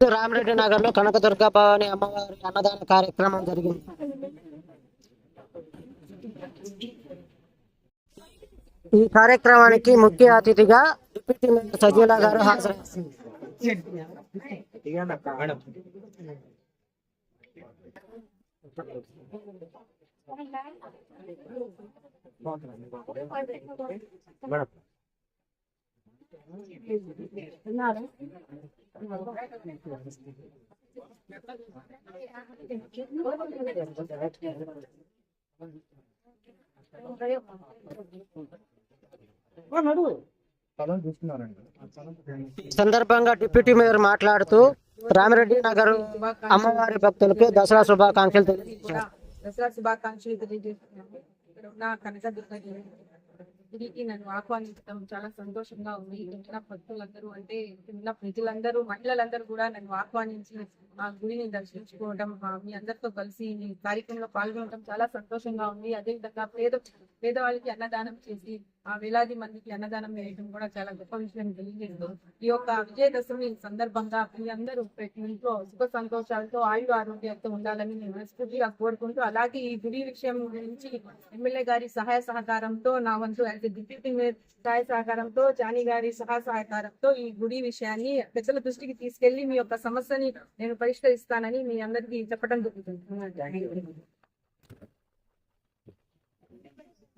రామరెడ్డి నగర్ లో కనకదుర్గ భవాని అమ్మవారి అన్నదాన కార్యక్రమం జరిగింది ఈ కార్యక్రమానికి ముఖ్య అతిథిగా డిప్యూటీ మేయర్ సజీలా గారు హాజరయ్యారు ఈ సందర్భంగా డిప్యూటీ మేయర్ మాట్లాడుతూ రామిరెడ్డి నగర్ అమ్మవారి భక్తులకు దసరా శుభాకాంక్షలు తెలియజేశారు. దసరా శుభాకాంక్షలు తెలియజేస్తున్నాము. గుడికి నన్ను ఆహ్వానించడం చాలా సంతోషంగా ఉంది. ఇక్కడ భక్తులందరూ అంటే ఇక్కడ ఉన్న ప్రజలందరూ మహిళలందరూ కూడా నన్ను ఆహ్వానించి ఆ గుడిని దర్శించుకోవడం మీ అందరితో కలిసి ఈ కార్యక్రమంలో పాల్గొనడం చాలా సంతోషంగా ఉంది. అదేవిధంగా పేద పేదవాళ్ళకి అన్నదానం చేసి వేలాది మందికి అన్నదానం వేయడం కూడా చాలా గొప్ప విషయం తెలియజేస్తూ ఈ యొక్క విజయదశమి సందర్భంగా మీ అందరూ ప్రతి ఇంట్లో సుఖ సంతోషాలతో ఆయుర ఆరోగ్యాలతో ఉండాలని నేను మనస్ఫూర్తిగా కోరుకుంటూ అలాగే ఈ గుడి విషయం గురించి ఎమ్మెల్యే గారి సహాయ సహకారంతో నా వంతు అయితే డిప్యూటీ మేయర్ సహాయ సహకారంతో జానీ గారి సహాయ సహకారంతో ఈ గుడి విషయాన్ని పెద్దల దృష్టికి తీసుకెళ్ళి మీ యొక్క సమస్యని నేను పరిష్కరిస్తానని మీ అందరికీ చెప్పడం జరుగుతుంది.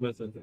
with it.